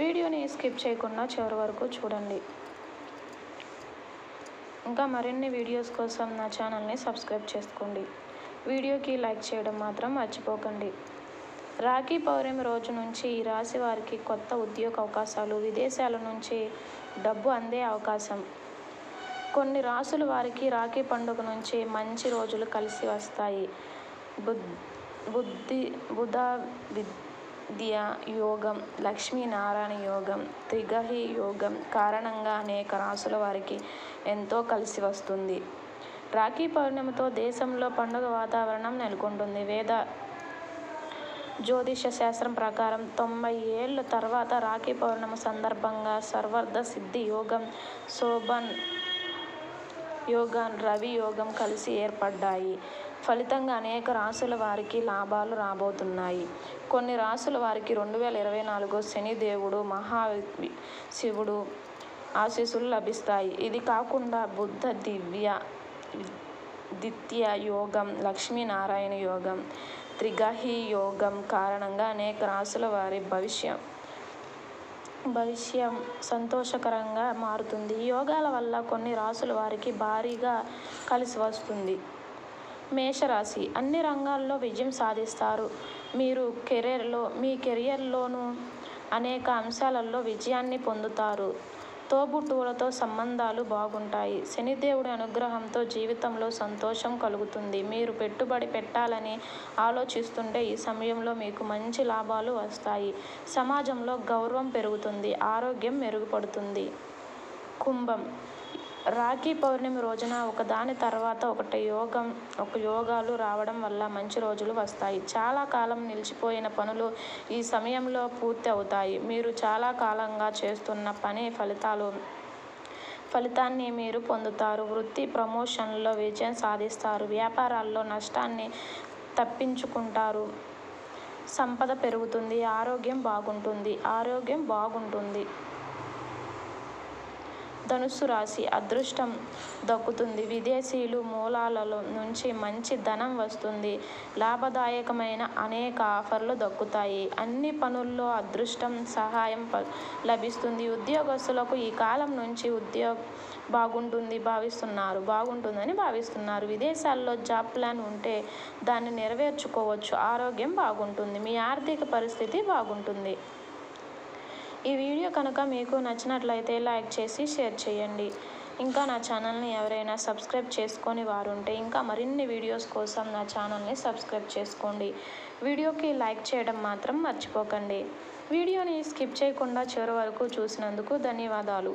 వీడియోని స్కిప్ చేయకుండా చివరి వరకు చూడండి. ఇంకా మరిన్ని వీడియోస్ కోసం నా ఛానల్ని సబ్స్క్రైబ్ చేసుకోండి. వీడియోకి లైక్ చేయడం మాత్రం మర్చిపోకండి. రాఖీ పౌర్ణమి రోజు నుంచి ఈ రాశి వారికి కొత్త ఉద్యోగ అవకాశాలు విదేశాల నుంచి డబ్బు అందే అవకాశం. కొన్ని రాసుల వారికి రాఖీ పండుగ నుంచి మంచి రోజులు కలిసి వస్తాయి. బుద్ బుద్ధి బుధ ధ్యా యోగం లక్ష్మీనారాయణ యోగం త్రిగహి యోగం కారణంగా అనేక రాసుల వారికి ఎంతో కలిసి వస్తుంది. రాఖీ పౌర్ణమితో దేశంలో పండుగ వాతావరణం నెలకొంటుంది. వేద జ్యోతిష శాస్త్రం ప్రకారం తొంభై ఏళ్ళ తర్వాత రాఖీ పౌర్ణమి సందర్భంగా సర్వర్ధ సిద్ధి యోగం శోభన్ యోగ రవి యోగం కలిసి ఏర్పడ్డాయి. ఫలితంగా అనేక రాసుల వారికి లాభాలు రాబోతున్నాయి. కొన్ని రాసుల వారికి రెండు వేల ఇరవై నాలుగు శనిదేవుడు మహా శివుడు ఆశీస్సులు లభిస్తాయి. ఇది కాకుండా బుద్ధ దివ్య దిత్య యోగం లక్ష్మీనారాయణ యోగం త్రిగహి యోగం కారణంగా అనేక రాసుల వారి భవిష్యం భవిష్యం సంతోషకరంగా మారుతుంది. యోగాల వల్ల కొన్ని రాసుల వారికి భారీగా కలిసి వస్తుంది. మేషరాశి అన్ని రంగాల్లో విజయం సాధిస్తారు. మీరు కెరీర్లో మీ కెరియర్లోనూ అనేక అంశాలలో విజయాన్ని పొందుతారు. తోబుట్టువులతో సంబంధాలు బాగుంటాయి. శనిదేవుడి అనుగ్రహంతో జీవితంలో సంతోషం కలుగుతుంది. మీరు పెట్టుబడి పెట్టాలని ఆలోచిస్తుంటే ఈ సమయంలో మీకు మంచి లాభాలు వస్తాయి. సమాజంలో గౌరవం పెరుగుతుంది. ఆరోగ్యం మెరుగుపడుతుంది. కుంభం రాఖీ పౌర్ణమి రోజున ఒకదాని తర్వాత ఒకటి యోగం ఒక యోగాలు రావడం వల్ల మంచి రోజులు వస్తాయి. చాలా కాలం నిలిచిపోయిన పనులు ఈ సమయంలో పూర్తి అవుతాయి. మీరు చాలా కాలంగా చేస్తున్న పని ఫలితాలు ఫలితాన్ని మీరు పొందుతారు. వృత్తి ప్రమోషన్లో విజయం సాధిస్తారు. వ్యాపారాల్లో నష్టాన్ని తప్పించుకుంటారు. సంపద పెరుగుతుంది. ఆరోగ్యం బాగుంటుంది. ఆరోగ్యం బాగుంటుంది. ధనుస్సు రాశి అదృష్టం దక్కుతుంది. విదేశీయులు మూలాలలో నుంచి మంచి ధనం వస్తుంది. లాభదాయకమైన అనేక ఆఫర్లు దక్కుతాయి. అన్ని పనుల్లో అదృష్టం సహాయం లభిస్తుంది. ఉద్యోగస్తులకు ఈ కాలం నుంచి ఉద్యోగ బాగుంటుంది భావిస్తున్నారు. బాగుంటుందని భావిస్తున్నారు. విదేశాల్లో జాబ్ ప్లాన్ ఉంటే దాన్ని నెరవేర్చుకోవచ్చు. ఆరోగ్యం బాగుంటుంది. మీ ఆర్థిక పరిస్థితి బాగుంటుంది. ఈ వీడియో కనుక మీకు నచ్చినట్లయితే లైక్ చేసి షేర్ చేయండి. ఇంకా నా ఛానల్ని ఎవరైనా సబ్స్క్రైబ్ చేసుకొని వారు ఉంటే ఇంకా మరిన్ని వీడియోస్ కోసం నా ఛానల్ని సబ్స్క్రైబ్ చేసుకోండి. వీడియోకి లైక్ చేయడం మాత్రం మర్చిపోకండి. వీడియోని స్కిప్ చేయకుండా చివరి వరకు చూసినందుకు ధన్యవాదాలు.